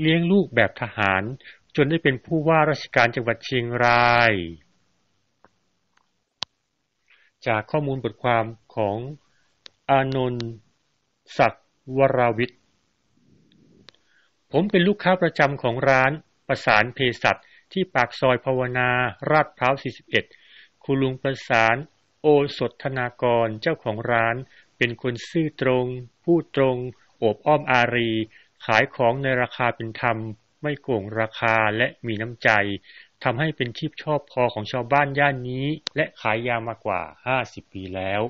เลี้ยงลูกแบบทหาร จนได้เป็นผู้ว่าราชการจังหวัดเชียงราย จากข้อมูลบทความของอานนท์ศักดิ์วราวิทย์ผมเป็นลูกค้าประจำของร้านประสานเภสัชที่ปากซอยภาวนาราดพร้าว 41 คุณลุงประสาน โอสถธนากรเจ้าของร้าน เป็นคนซื่อตรง พูดตรง โอบอ้อมอารี ขายของในราคาเป็นธรรม ไม่โกงราคาและมีน้ำใจทำให้เป็นที่ชอบพอของชาวบ้านย่านนี้ และขายยามากว่า 50 ปีแล้ว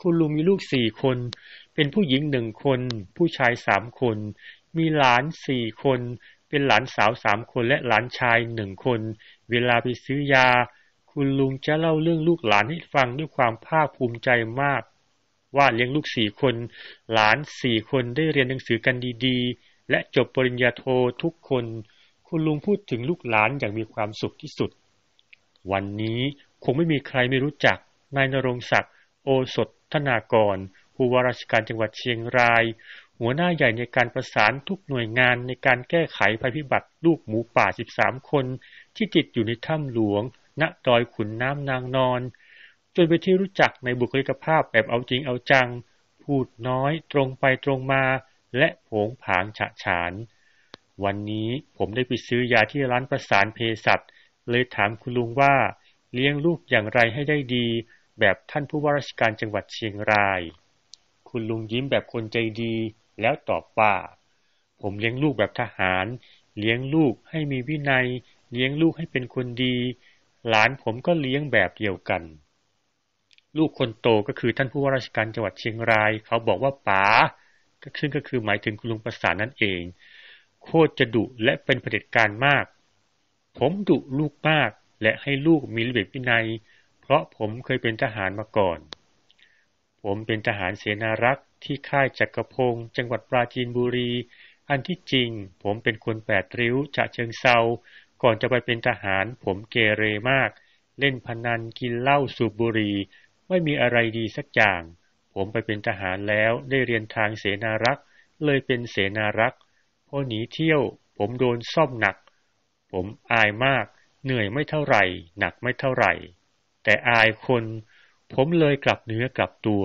คุณลุงมีลูกสี่คน เป็นผู้หญิงหนึ่งคน ผู้ชายสามคน มีหลานสี่คน เป็นหลานสาวสามคนและหลานชายหนึ่งคน เวลาไปซื้อยา คุณลุงจะเล่าเรื่องลูกหลานให้ฟังด้วยความภาคภูมิใจมาก ว่าเลี้ยงลูกสี่คน หลานสี่คนได้เรียนหนังสือกันดีๆ และจบปริญญาโททุกคน คุณลุงพูดถึงลูกหลานอย่างมีความสุขที่สุด วันนี้คงไม่มีใครไม่รู้จักนายนรงศักดิ์โอสถธนากรผู้ว่าราชการจังหวัดเชียงราย หัวหน้าใหญ่ในการประสานทุกหน่วยงานในการแก้ไขภัยพิบัติลูกหมูป่า 13 คน ที่ติดอยู่ในถ้ำหลวง ณดอยขุนน้ำนางนอน จนเป็นที่รู้จักในบุคลิกภาพแบบเอาจริงเอาจัง พูดน้อย ตรงไปตรงมา และผงผางฉะฉาน วันนี้ผมได้ไปซื้อยาที่ร้านประสานเภสัชเลยถามคุณลุงว่า เลี้ยงลูกอย่างไรให้ได้ดี แบบท่านผู้ว่าราชการจังหวัดเชียงราย คุณลุงยิ้มแบบคนใจดี แล้วตอบว่า ผมเลี้ยงลูกแบบทหาร เลี้ยงลูกให้มีวินัย เลี้ยงลูกให้เป็นคนดี หลานผมก็เลี้ยงแบบเดียวกัน ลูกคนโตก็คือท่านผู้ว่าราชการจังหวัดเชียงราย เขาบอกว่าป๋าก็ซึ่งก็คือหมายถึงคุณลุงประสานนั่นเอง โคตรจะดุและเป็นเผด็จการมาก ผมดุลูกมากและให้ลูกมีระเบียบวินัย เพราะผมเคยเป็นทหารมาก่อน ผมเป็นทหารเสนารักษ์ที่ค่ายจักรพงศ์จังหวัดปราจีนบุรี อันที่จริง ผมเป็นคนแปดริ้วจะเชิงเซา ก่อนจะไปเป็นทหาร ผมเกเรมาก เล่นพนันกินเหล้าสูบบุหรี่ ไม่มีอะไรดีสักอย่าง ผมไปเป็นทหารแล้วได้เรียนทางเสนารักษ์ เลยเป็นเสนารักษ์พอหนีเที่ยว ผมโดนซ่อมหนัก ผมอายมาก เหนื่อยไม่เท่าไหร่ หนักไม่เท่าไหร่ แต่อายคน ผมเลยกลับเนื้อกลับตัว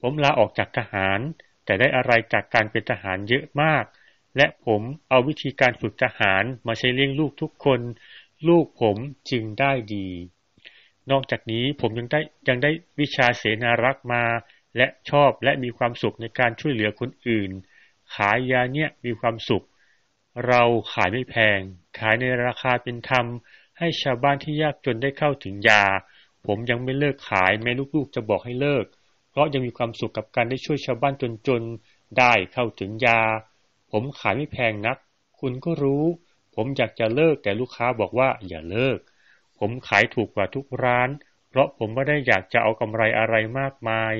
ผมลาออกจากทหาร แต่ได้อะไรจากการเป็นทหารเยอะมาก และผมเอาวิธีการฝึกทหารมาใช้เลี้ยงลูกทุกคน ลูกผมจึงได้ดี นอกจากนี้ผมยังได้ยังได้วิชาเสนารักษ์มา และชอบและมีความสุขในการช่วยเหลือคนอื่น ขายยาเนี่ยมีความสุข เราขายไม่แพง ขายในราคาเป็นธรรม ให้ชาวบ้านที่ยากจนได้เข้าถึงยา ผมยังไม่เลิกขายแม้ลูกๆจะบอกให้เลิก เพราะยังมีความสุขกับการได้ช่วยชาวบ้านจนๆได้เข้าถึงยา ผมขายไม่แพงนัก คุณก็รู้ ผมอยากจะเลิกแต่ลูกค้าบอกว่าอย่าเลิก ผมขายถูกกว่าทุกร้าน เพราะผมไม่ได้อยากจะเอากำไรอะไรมากมาย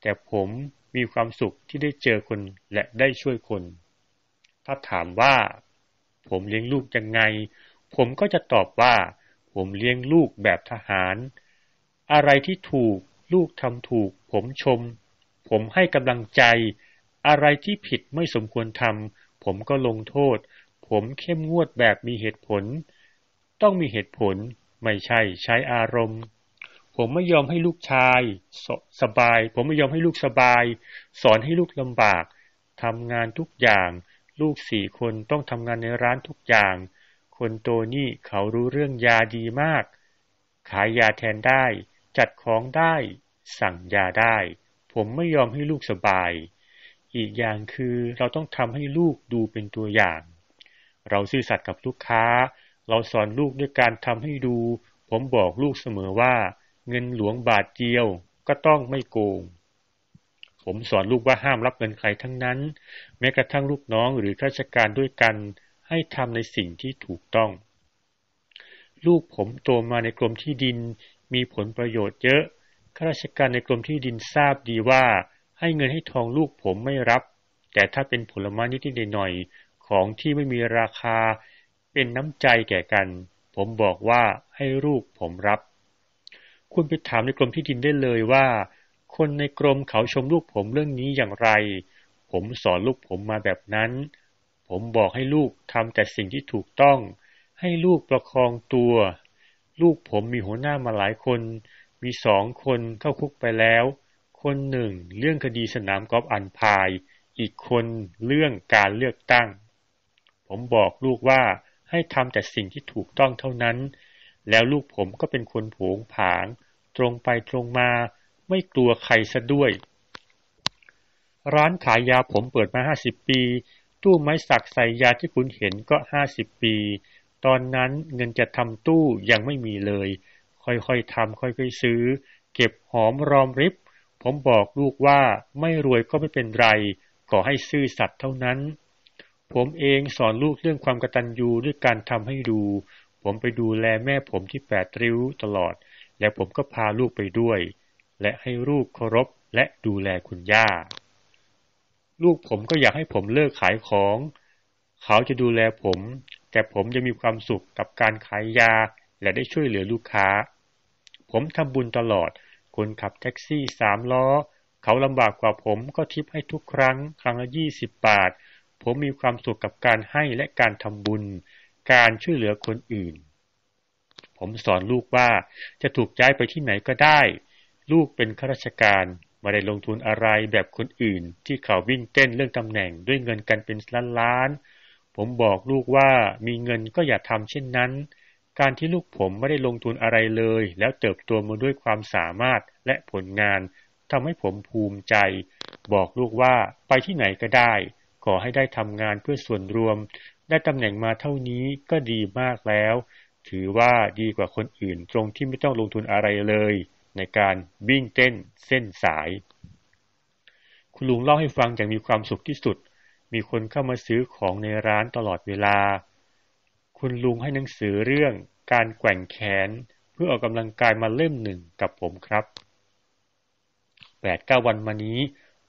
แต่ผมมีความสุขที่ได้เจอคนและได้ช่วยคน ถ้าถามว่า ผมเลี้ยงลูกยังไง ผมก็จะตอบว่า ผมเลี้ยงลูกแบบทหาร อะไรที่ถูกลูกทำถูก ผมชม ผมให้กำลังใจ อะไรที่ผิดไม่สมควรทำผมก็ลงโทษ ผมเข้มงวดแบบมีเหตุผล ต้องมีเหตุผล ไม่ใช่ใช้อารมณ์ ผมไม่ยอมให้ลูกชายสสบาย ผมไม่ยอมให้ลูกสบาย สอนให้ลูกลำบากทำงานทุกอย่าง ลูกสี่คนต้องทำงานในร้านทุกอย่าง คนโตนี่เขารู้เรื่องยาดีมาก ขายยาแทนได้ จัดของได้ สั่งยาได้ ผมไม่ยอมให้ลูกสบาย อีกอย่างคือเราต้องทำให้ลูกดูเป็นตัวอย่าง เราซื่อสัตย์กับลูกค้า เราสอนลูกด้วยการทำให้ดู ผมบอกลูกเสมอว่า เงินหลวงบาทเดียวก็ต้องไม่โกง ผมสอนลูกว่าห้ามรับเงินใครทั้งนั้น แม้กระทั่งลูกน้องหรือข้าราชการด้วยกันให้ทำในสิ่งที่ถูกต้อง ลูกผมโตมาในกรมที่ดินมีผลประโยชน์เยอะข้าราชการในกรมที่ดินทราบดีว่า ให้เงินให้ทองลูกผมไม่รับ แต่ถ้าเป็นผลไม้นิดๆหน่อยๆของที่ไม่มีราคา เป็นน้ำใจแก่กัน ผมบอกว่าให้ลูกผมรับ คุณไปถามในกรมที่ดินได้เลยว่า คนในกรมเขาชมลูกผมเรื่องนี้อย่างไร ผมสอนลูกผมมาแบบนั้น ผมบอกให้ลูกทำแต่สิ่งที่ถูกต้อง ให้ลูกประคองตัว ลูกผมมีหัวหน้ามาหลายคน มีสองคนเข้าคุกไปแล้ว คนหนึ่งเรื่องคดีสนามกอล์ฟอันพาย อีกคนเรื่องการเลือกตั้ง ผมบอกลูกว่า ให้ทำแต่สิ่งที่ถูกต้องเท่านั้น แล้วลูกผมก็เป็นคนผงผาง ตรงไปตรงมา ไม่กลัวใครซะด้วย ร้านขายยาผมเปิดมาห้าสิบปี ตู้ไม้สักใส่ยาที่คุณเห็นก็ห้าสิบปี ตอนนั้นเงินจะทำตู้ยังไม่มีเลย ค่อยๆทำค่อยๆซื้อ เก็บหอมรอมริบ ผมบอกลูกว่าไม่รวยก็ไม่เป็นไร ขอให้ซื่อสัตย์เท่านั้น ผมเองสอนลูกเรื่องความกตัญญูด้วยการทำให้ดู ผมไปดูแลแม่ผมที่แปดริ้วตลอด และผมก็พาลูกไปด้วย และให้ลูกเคารพและดูแลคุณย่า ลูกผมก็อยากให้ผมเลิกขายของ เขาจะดูแลผม แต่ผมจะมีความสุขกับการขายยา และได้ช่วยเหลือลูกค้า ผมทำบุญตลอด คนขับแท็กซี่สามล้อ เขาลำบากกว่าผมก็ทิปให้ทุกครั้ง ครั้งละยี่สิบบาท ผมมีความสุขกับการให้และการทำบุญ การช่วยเหลือคนอื่น ผมสอนลูกว่าจะถูกย้ายไปที่ไหนก็ได้ ลูกเป็นข้าราชการไม่ได้ลงทุนอะไรแบบคนอื่น ที่เขาวิ่งเต้นเรื่องตำแหน่งด้วยเงินกันเป็นล้านล้าน ผมบอกลูกว่ามีเงินก็อย่าทำเช่นนั้น การที่ลูกผมไม่ได้ลงทุนอะไรเลย แล้วเติบโตมาด้วยความสามารถและผลงานทำให้ผมภูมิใจ บอกลูกว่าไปที่ไหนก็ได้ ขอให้ได้ทำงานเพื่อส่วนรวม ได้ตำแหน่งมาเท่านี้ก็ดีมากแล้ว ถือว่าดีกว่าคนอื่นตรงที่ไม่ต้องลงทุนอะไรเลย ในการวิ่งเต้นเส้นสาย คุณลุงเล่าให้ฟังอย่างมีความสุขที่สุด มีคนเข้ามาซื้อของในร้านตลอดเวลา คุณลุงให้หนังสือเรื่องการแกว่งแขนเพื่อออกกำลังกายมาเล่มหนึ่งกับผมครับแปดเก้าวันมานี้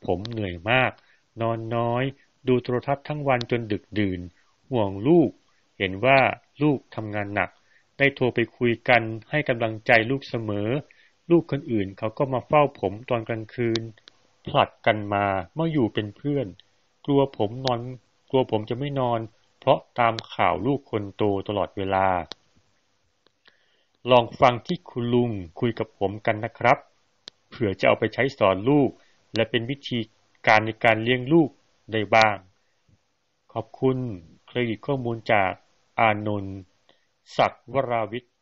ผมเหนื่อยมาก นอนน้อย ดูโทรทัศน์ทั้งวันจนดึกดื่น ห่วงลูก เห็นว่าลูกทำงานหนัก ได้โทรไปคุยกันให้กำลังใจลูกเสมอ ลูกคนอื่นเขาก็มาเฝ้าผมตอนกลางคืน ผลัดกันมาเมื่ออยู่เป็นเพื่อน กลัวผมนอน กลัวผมจะไม่นอน เพราะตามข่าวลูกคนโตตลอดเวลา ลองฟังที่คุณลุงคุยกับผมกันนะครับ เผื่อจะเอาไปใช้สอนลูก และเป็นวิธีการในการเลี้ยงลูก ได้บ้าง ขอบคุณเครดิตข้อมูลจากอานนท์ศักดิ์วราวิทย์